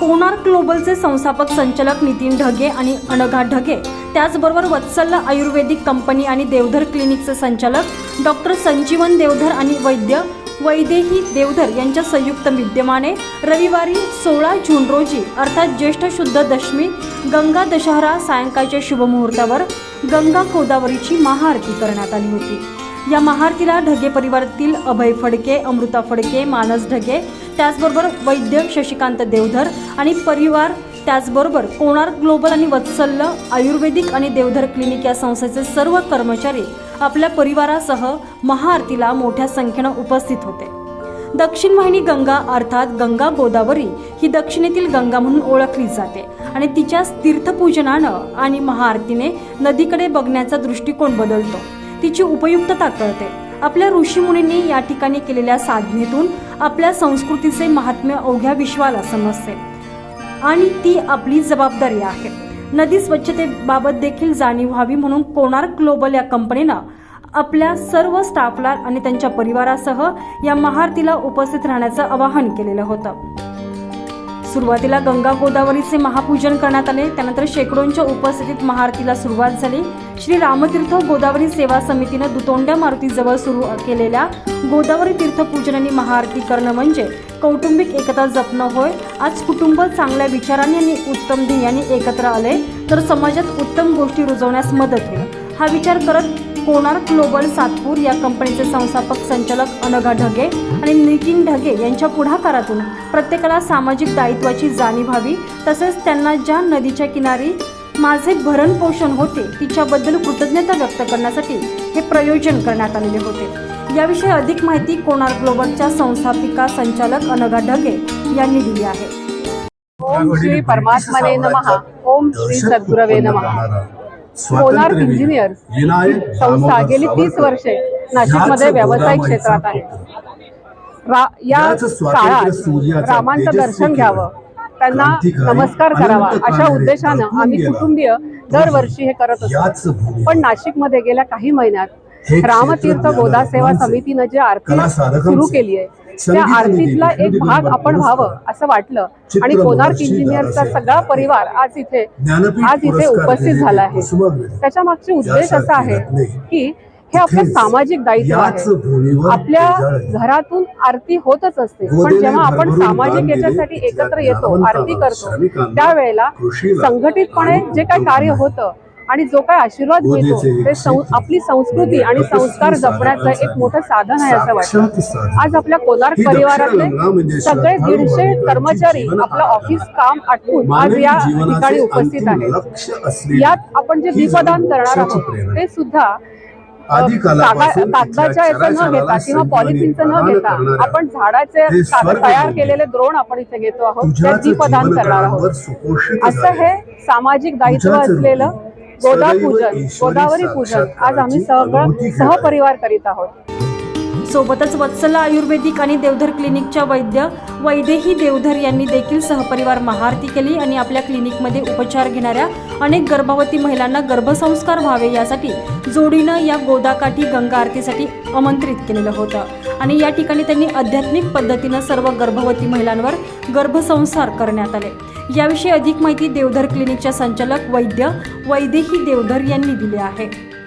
कोणार्क ग्लोबलचे संस्थापक संचालक नितीन ढगे आणि अनघा ढगे. त्याचबरोबर वत्सल्य आयुर्वेदिक कंपनी आणि देवधर क्लिनिकचे संचालक डॉक्टर संजीवन देवधर आणि वैद्य वैदेही देवधर यांच्या संयुक्त विद्यमाने रविवारी सोळा जून रोजी अर्थात ज्येष्ठ शुद्ध दशमी गंगा दशहरा सायंकाळच्या शुभमुहूर्तावर गंगा गोदावरीची महाआरती करण्यात आली होती. या महाआरतीला ढगे परिवारातील अभय फडके अमृता फडके मानस ढगे त्याचबरोबर वैद्य शशिकांत देवधर आणि परिवार त्याचबरोबर कोणार्क ग्लोबल आणि वत्सल्य आयुर्वेदिक आणि देवधर क्लिनिक या संस्थेचे सर्व कर्मचारी आपल्या परिवारासह महाआरतीला मोठ्या संख्येनं उपस्थित होते. दक्षिण वाहिनी गंगा अर्थात गंगा गोदावरी ही दक्षिणेतील गंगा म्हणून ओळखली जाते आणि तिच्या तीर्थपूजनानं आणि महाआरतीने नदीकडे बघण्याचा दृष्टिकोन बदलतो. तिची उपयुक्तता कळते. आपल्या ऋषीमुनींनी या ठिकाणी केलेल्या साधनेतून आपल्या संस्कृतीचे महात्म्य अवघ्या विश्वाला समजते. आणि ती आपली जबाबदारी आहे. नदी स्वच्छतेबाबत देखील जाणीव व्हावी म्हणून कोणार्क ग्लोबल या कंपनीनं आपल्या सर्व स्टाफला आणि त्यांच्या परिवारासह या महाआरतीला उपस्थित राहण्याचं आवाहन केलेलं होतं. सुरुवातीला गंगा गोदावरीचे महापूजन करण्यात आले त्यानंतर शेकडोंच्या उपस्थितीत महाआरतीला सुरुवात झाली. श्री रामतीर्थ गोदावरी सेवा समितीनं दुतोंड्या मारुतीजवळ सुरू केलेल्या गोदावरी तीर्थपूजन आणि महाआरती करणं म्हणजे कौटुंबिक एकता जपणं होय. आज कुटुंब चांगल्या विचारांनी आणि उत्तम ध्येयाने एकत्र आले तर समाजात उत्तम गोष्टी रुजवण्यास मदत होईल. हा विचार करत कोणार ग्लोबल सातपूर या कंपनीचे संस्थापक संचालक अनघा ढगे आणि नितीन ढगे यांच्या पुढाकारातून प्रत्येकाला सामाजिक दायित्वाची जाणीव व्हावी तसेच त्यांना ज्या नदीच्या किनारी माझे भरण पोषण होते तिच्याबद्दल कृतज्ञता व्यक्त करण्यासाठी हे प्रयोजन करण्यात आलेले होते. याविषयी अधिक माहिती कोणार्क ग्लोबलच्या संस्थापिका संचालक अनघा ढगे यांनी दिली आहे. ओम श्री परमात्मने नमः. ओम श्री सद्गुरवे नमः. कोणार्क इंजिनियर्स संस्था गेली तीस वर्षे. नाशिकमध्ये व्यावसायिक क्षेत्रात आहे. या काळात रामांचं दर्शन घ्यावं. त्यांना नमस्कार करावा अशा उद्देशानं आम्ही कुटुंबीय दरवर्षी हे करत असतो. पण नाशिकमध्ये गेल्या काही महिन्यात रामतीर्थ गोदा सेवा समितीनं जी आरती सुरू केली आहे त्या आरतीतला एक भाग आपण व्हावं असं वाटलं. आणि कोणार्क इंजिनियरचा सगळा परिवार आज इथे आज इथे उपस्थित झाला आहे. त्याच्या मागचे उद्देश असा आहे की हे आपलं सामाजिक दायित्व आहे. आपल्या घरातून आरती होतच असते. पण जेव्हा आपण सामाजिक याच्यासाठी एकत्र येतो आरती करतो त्यावेळेला संघटितपणे जे काही कार्य होतं आणि जो काही आशीर्वाद मिळतो ते आपली संस्कृती आणि संस्कार जपण्याचं एक मोठं साधन आहे असं वाटतं. आज आपल्या कोणार्क परिवारातले सगळे दीडशे कर्मचारी आपलं ऑफिस काम आटवून आज या ठिकाणी उपस्थित आहेत. यात आपण जे दीपदान करणार आहोत ते सुद्धा कागदाच्या याचं न घेता किंवा पॉलिथिनचं न घेता आपण झाडाचे तयार केलेले द्रोण आपण इथे घेतो आहोत. त्या दीपदान करणार आहोत. असं हे सामाजिक दायित्व असलेलं गोदा पूजन. गोदावरी पूजन. आज आम्ही सगळं सहपरिवार करीत आहोत. सोबतच वत्सला आयुर्वेदिक आणि देवधर क्लिनिकच्या वैद्य वैदेही देवधर यांनी देखील सहपरिवार महाआरती केली आणि आपल्या क्लिनिकमध्ये उपचार घेणाऱ्या अनेक गर्भवती महिलांना गर्भसंस्कार व्हावे यासाठी जोडीनं या गोदाकाठी गंगा आरतीसाठी आमंत्रित केलेलं होतं. आणि या ठिकाणी त्यांनी आध्यात्मिक पद्धतीनं सर्व गर्भवती महिलांवर गर्भसंस्कार करण्यात आले. याविषयी अधिक माहिती देवधर क्लिनिकच्या संचालक वैद्य वैदेही देवधर यांनी दिली आहे.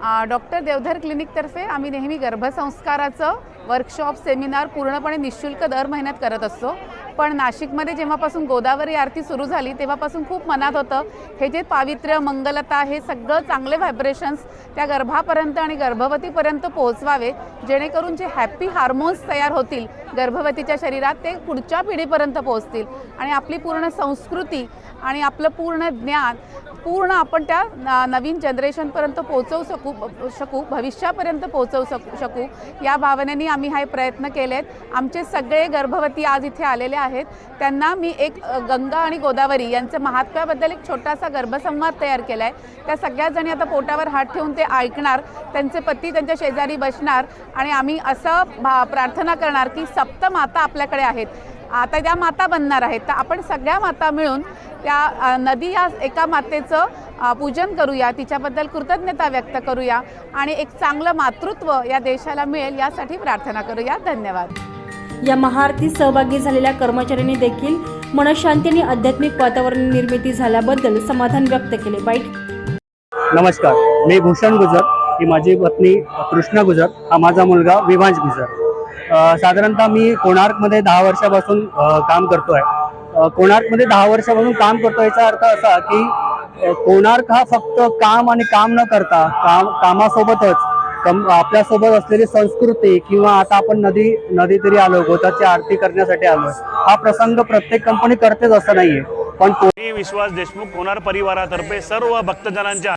डॉक्टर देवधर क्लिनिकतर्फे आम्ही नेहमी गर्भसंस्काराचं वर्कशॉप सेमिनार पूर्णपणे निशुल्क दर महिन्यात करत असतो. पण नाशिकमध्ये जेव्हापासून गोदावरी आरती सुरू झाली तेव्हापासून खूप मनात होतं हे जे पावित्र्य मंगलता हे सगळं चांगले व्हायब्रेशन्स त्या गर्भापर्यंत आणि गर्भवतीपर्यंत पोहोचवावे जेणेकरून जे हॅपी हार्मोन्स तयार होतील गर्भवतीच्या शरीरात ते पुढच्या पिढीपर्यंत पोहोचतील. आणि आपली पूर्ण संस्कृती आणि आपलं पूर्ण ज्ञान पूर्ण आपण त्या न- नवीन जनरेशनपर्यंत पोहोचवू शकू शकू भविष्यापर्यंत पोहोचवू शकू शकू या भावनेने आम्ही हे प्रयत्न केले आहेत आमचे सगळे गर्भवती आज इथे आलेले आहेत. त्यांना मी एक गंगा आणि गोदावरी यांचं महात्म्याबद्दल एक छोटासा गर्भसंवाद तयार केला आहे त्या सगळ्याच जणी आता पोटावर हात ठेवून ते ऐकणार त्यांचे पती त्यांच्या शेजारी बसणार आणि आम्ही असं भा प्रार्थना करणार की सप्त माता आपल्याकडे आहेत. आता त्या माता बनणार आहेत तर आपण सगळ्या माता मिळून त्या नदी या एका मातेचं पूजन करूया. तिच्याबद्दल कृतज्ञता व्यक्त करूया आणि एक चांगलं मातृत्व या देशाला मिळेल यासाठी प्रार्थना करूया. धन्यवाद. या महाआरतीत सहभागी झालेल्या कर्मचाऱ्यांनी देखील मनशांती आणि आध्यात्मिक वातावरण निर्मिती झाल्याबद्दल समाधान व्यक्त केले. बाईट. नमस्कार. मी भूषण गुजर. ही माझी पत्नी कृष्णा गुजर. हा माझा मुलगा विभांश गुजर. साधारणतः मी कोणार्कमध्ये दहा वर्षापासून काम करतो आहे कोणार्कमध्ये दहा वर्षापासून काम करतो याचा अर्थ असा की कोणार्क हा फक्त काम आणि काम न करता काम कामासोबतच कम आपल्यासोबत असलेली संस्कृती किंवा आता आपण नदी नदी तरी आलो गोताची आरती करण्यासाठी आलो हा प्रसंग प्रत्येक कंपनी करतेच असं नाहीये. पण कोणी विश्वास देशमुख कोणार परिवारातर्फे सर्व भक्तजनांच्या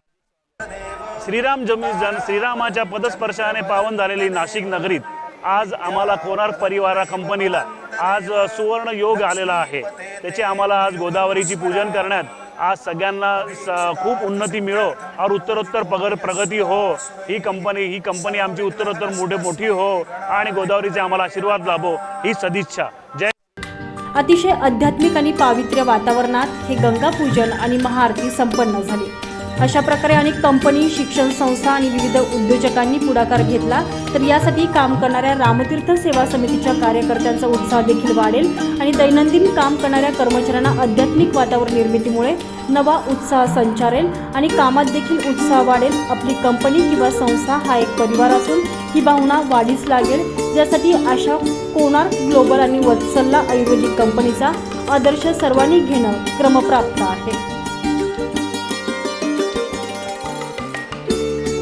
श्रीराम जमीन जन श्रीरामाच्या पदस्पर्शाने पावन झालेली नाशिक नगरीत आज आम्हाला कोणार परिवारा कंपनीला आज सुवर्ण योग आलेला आहे. त्याची आम्हाला आज गोदावरीची पूजन करण्यात आज सगळ्यांना खूप उन्नती मिळो. और उत्तरोत्तर पगर प्रगती हो. ही कंपनी ही कंपनी आमची उत्तरोत्तर मोठे मोठी हो. आणि गोदावरीचे आम्हाला आशीर्वाद लाभो. ही सदिच्छा. जय अतिशय आध्यात्मिक आणि पावित्र्य वातावरणात हे गंगा पूजन आणि महाआरती संपन्न झाली. अशा प्रकारे अनेक कंपनी शिक्षण संस्था आणि विविध उद्योजकांनी पुढाकार घेतला. तर यासाठी काम करणाऱ्या रामतीर्थ सेवा समितीच्या कार्यकर्त्यांचा उत्साह देखील वाढेल आणि दैनंदिन काम करणाऱ्या कर्मचाऱ्यांना आध्यात्मिक वातावरण निर्मितीमुळे नवा उत्साह संचारेल आणि कामात देखील उत्साह वाढेल. आपली कंपनी किंवा संस्था हा एक परिवार असून ही भावना वाढीस लागेल. ज्यासाठी आशा कोणार ग्लोबल आणि वत्सल्ला आयुर्वेदिक कंपनीचा आदर्श सर्वांनी घेणं क्रमप्राप्त आहे.